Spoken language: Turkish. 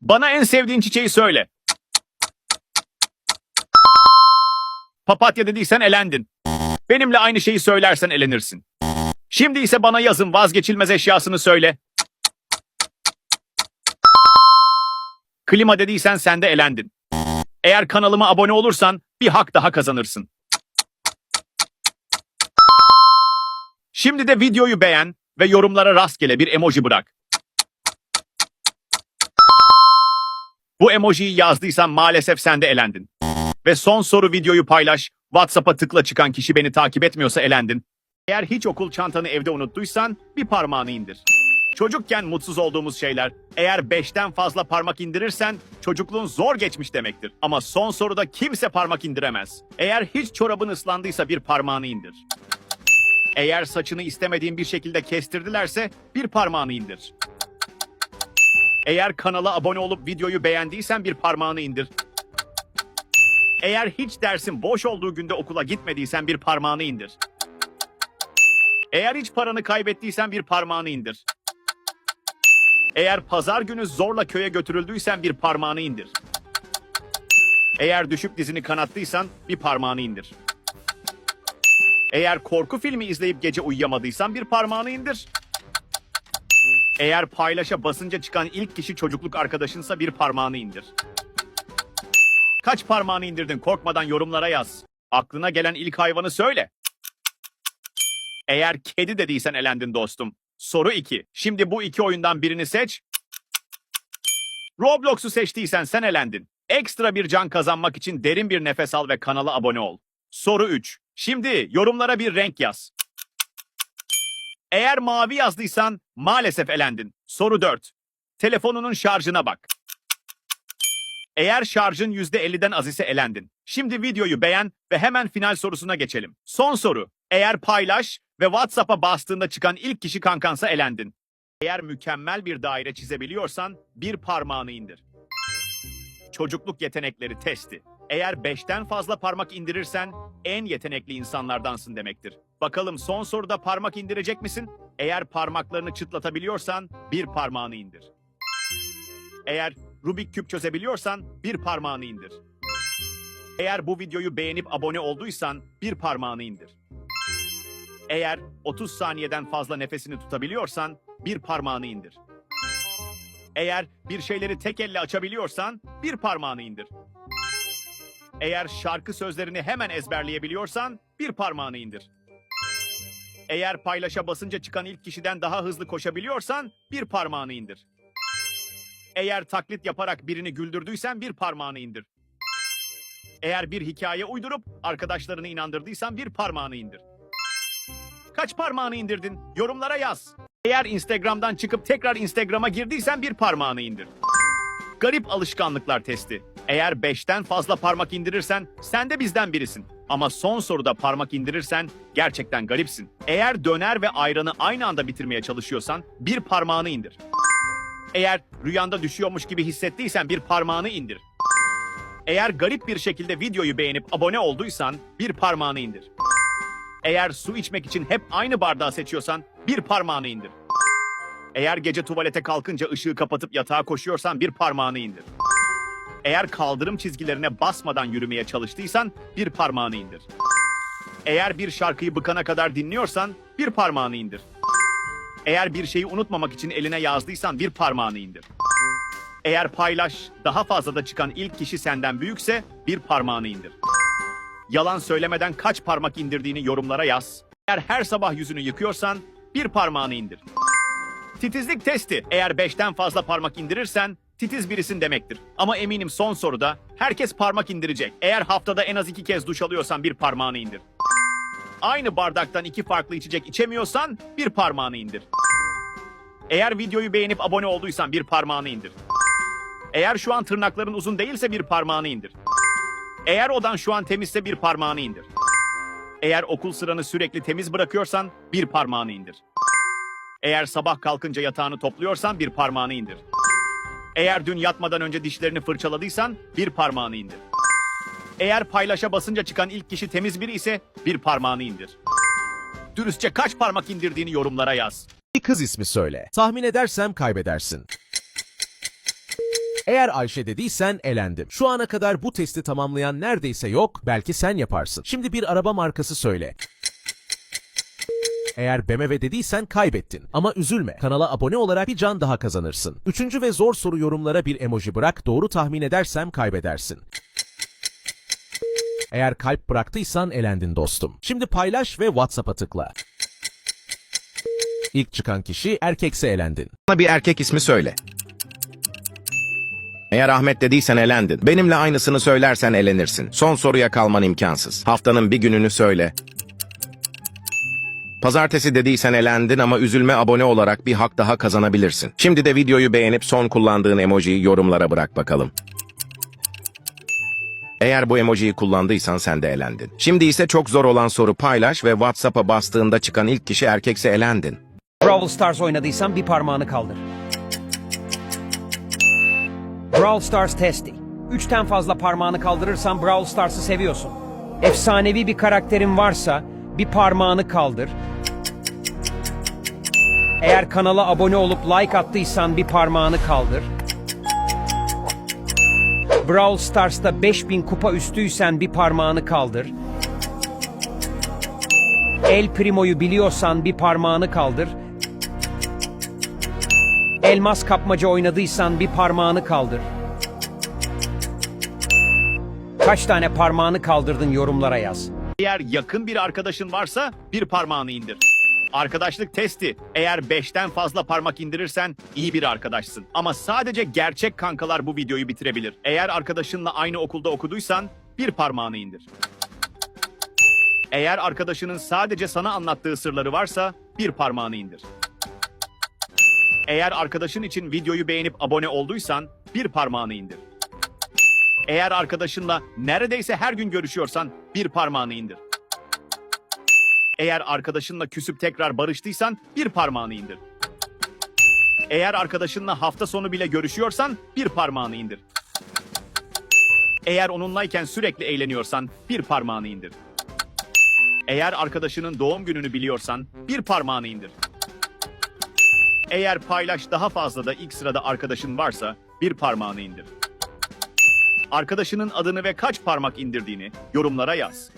Bana en sevdiğin çiçeği söyle. Papatya dediysen elendin. Benimle aynı şeyi söylersen elenirsin. Şimdi ise bana yazın vazgeçilmez eşyasını söyle. Klima dediysen sen de elendin. Eğer kanalıma abone olursan bir hak daha kazanırsın. Şimdi de videoyu beğen ve yorumlara rastgele bir emoji bırak. Bu emojiyi yazdıysan maalesef sen de elendin. Ve son soru videoyu paylaş. WhatsApp'a tıkla çıkan kişi beni takip etmiyorsa elendin. Eğer hiç okul çantanı evde unuttuysan bir parmağını indir. Çocukken mutsuz olduğumuz şeyler. Eğer beşten fazla parmak indirirsen çocukluğun zor geçmiş demektir. Ama son soruda kimse parmak indiremez. Eğer hiç çorabın ıslandıysa bir parmağını indir. Eğer saçını istemediğin bir şekilde kestirdilerse bir parmağını indir. Eğer kanala abone olup videoyu beğendiysen bir parmağını indir. Eğer hiç dersin boş olduğu günde okula gitmediysen bir parmağını indir. Eğer hiç paranı kaybettiysen bir parmağını indir. Eğer pazar günü zorla köye götürüldüysen bir parmağını indir. Eğer düşüp dizini kanattıysan bir parmağını indir. Eğer korku filmi izleyip gece uyuyamadıysan bir parmağını indir. Eğer paylaşa basınca çıkan ilk kişi çocukluk arkadaşınsa bir parmağını indir. Kaç parmağını indirdin korkmadan yorumlara yaz. Aklına gelen ilk hayvanı söyle. Eğer kedi dediysen elendin dostum. Soru 2. Şimdi bu iki oyundan birini seç. Roblox'u seçtiysen sen elendin. Ekstra bir can kazanmak için derin bir nefes al ve kanala abone ol. Soru 3. Şimdi yorumlara bir renk yaz. Eğer mavi yazdıysan maalesef elendin. Soru 4. Telefonunun şarjına bak. Eğer şarjın %50'den az ise elendin. Şimdi videoyu beğen ve hemen final sorusuna geçelim. Son soru. Eğer paylaş ve WhatsApp'a bastığında çıkan ilk kişi kankansa elendin. Eğer mükemmel bir daire çizebiliyorsan bir parmağını indir. Çocukluk yetenekleri testi. Eğer 5'ten fazla parmak indirirsen en yetenekli insanlardansın demektir. Bakalım son soruda parmak indirecek misin? Eğer parmaklarını çıtlatabiliyorsan bir parmağını indir. Eğer Rubik küp çözebiliyorsan bir parmağını indir. Eğer bu videoyu beğenip abone olduysan bir parmağını indir. Eğer 30 saniyeden fazla nefesini tutabiliyorsan bir parmağını indir. Eğer bir şeyleri tek elle açabiliyorsan bir parmağını indir. Eğer şarkı sözlerini hemen ezberleyebiliyorsan bir parmağını indir. Eğer paylaşa basınca çıkan ilk kişiden daha hızlı koşabiliyorsan bir parmağını indir. Eğer taklit yaparak birini güldürdüysen bir parmağını indir. Eğer bir hikaye uydurup arkadaşlarını inandırdıysan bir parmağını indir. Kaç parmağını indirdin? Yorumlara yaz. Eğer Instagram'dan çıkıp tekrar Instagram'a girdiysen bir parmağını indir. Garip alışkanlıklar testi. Eğer 5'ten fazla parmak indirirsen sen de bizden birisin. Ama son soruda parmak indirirsen gerçekten garipsin. Eğer döner ve ayranı aynı anda bitirmeye çalışıyorsan bir parmağını indir. Eğer rüyanda düşüyormuş gibi hissettiysen bir parmağını indir. Eğer garip bir şekilde videoyu beğenip abone olduysan bir parmağını indir. Eğer su içmek için hep aynı bardağı seçiyorsan bir parmağını indir. Eğer gece tuvalete kalkınca ışığı kapatıp yatağa koşuyorsan bir parmağını indir. Eğer kaldırım çizgilerine basmadan yürümeye çalıştıysan bir parmağını indir. Eğer bir şarkıyı bıkana kadar dinliyorsan bir parmağını indir. Eğer bir şeyi unutmamak için eline yazdıysan bir parmağını indir. Eğer paylaş daha fazla da çıkan ilk kişi senden büyükse bir parmağını indir. Yalan söylemeden kaç parmak indirdiğini yorumlara yaz. Eğer her sabah yüzünü yıkıyorsan bir parmağını indir. Titizlik testi. Eğer 5'ten fazla parmak indirirsen titiz birisin demektir. Ama eminim son soruda herkes parmak indirecek. Eğer haftada en az iki kez duş alıyorsan bir parmağını indir. Aynı bardaktan iki farklı içecek içemiyorsan bir parmağını indir. Eğer videoyu beğenip abone olduysan bir parmağını indir. Eğer şu an tırnakların uzun değilse bir parmağını indir. Eğer odan şu an temizse bir parmağını indir. Eğer okul sıranı sürekli temiz bırakıyorsan bir parmağını indir. Eğer sabah kalkınca yatağını topluyorsan bir parmağını indir. Eğer dün yatmadan önce dişlerini fırçaladıysan bir parmağını indir. Eğer paylaşa basınca çıkan ilk kişi temiz biri ise bir parmağını indir. Dürüstçe kaç parmak indirdiğini yorumlara yaz. Bir kız ismi söyle. Tahmin edersem kaybedersin. Eğer Ayşe dediysen elendim. Şu ana kadar bu testi tamamlayan neredeyse yok. Belki sen yaparsın. Şimdi bir araba markası söyle. Eğer BMW dediysen kaybettin. Ama üzülme. Kanala abone olarak bir can daha kazanırsın. Üçüncü ve zor soru yorumlara bir emoji bırak. Doğru tahmin edersem kaybedersin. Eğer kalp bıraktıysan elendin dostum. Şimdi paylaş ve WhatsApp'a tıkla. İlk çıkan kişi erkekse elendin. Bana bir erkek ismi söyle. Eğer Ahmet dediysen elendin. Benimle aynısını söylersen elenirsin. Son soruya kalman imkansız. Haftanın bir gününü söyle. Pazartesi dediysen elendin ama üzülme abone olarak bir hak daha kazanabilirsin. Şimdi de videoyu beğenip son kullandığın emojiyi yorumlara bırak bakalım. Eğer bu emojiyi kullandıysan sen de elendin. Şimdi ise çok zor olan soru paylaş ve WhatsApp'a bastığında çıkan ilk kişi erkekse elendin. Brawl Stars oynadıysan bir parmağını kaldır. Brawl Stars testi. Üçten fazla parmağını kaldırırsan Brawl Stars'ı seviyorsun. Efsanevi bir karakterin varsa bir parmağını kaldır. Eğer kanala abone olup like attıysan bir parmağını kaldır. Brawl Stars'ta 5000 kupa üstüysen bir parmağını kaldır. El Primo'yu biliyorsan bir parmağını kaldır. Elmas kapmaca oynadıysan bir parmağını kaldır. Kaç tane parmağını kaldırdın yorumlara yaz. Eğer yakın bir arkadaşın varsa bir parmağını indir. Arkadaşlık testi. Eğer 5'ten fazla parmak indirirsen iyi bir arkadaşsın. Ama sadece gerçek kankalar bu videoyu bitirebilir. Eğer arkadaşınla aynı okulda okuduysan bir parmağını indir. Eğer arkadaşının sadece sana anlattığı sırları varsa bir parmağını indir. Eğer arkadaşın için videoyu beğenip abone olduysan bir parmağını indir. Eğer arkadaşınla neredeyse her gün görüşüyorsan bir parmağını indir. Eğer arkadaşınla küsüp tekrar barıştıysan bir parmağını indir. Eğer arkadaşınla hafta sonu bile görüşüyorsan bir parmağını indir. Eğer onunlayken sürekli eğleniyorsan bir parmağını indir. Eğer arkadaşının doğum gününü biliyorsan bir parmağını indir. Eğer paylaş daha fazla da ilk sırada arkadaşın varsa bir parmağını indir. Arkadaşının adını ve kaç parmak indirdiğini yorumlara yaz.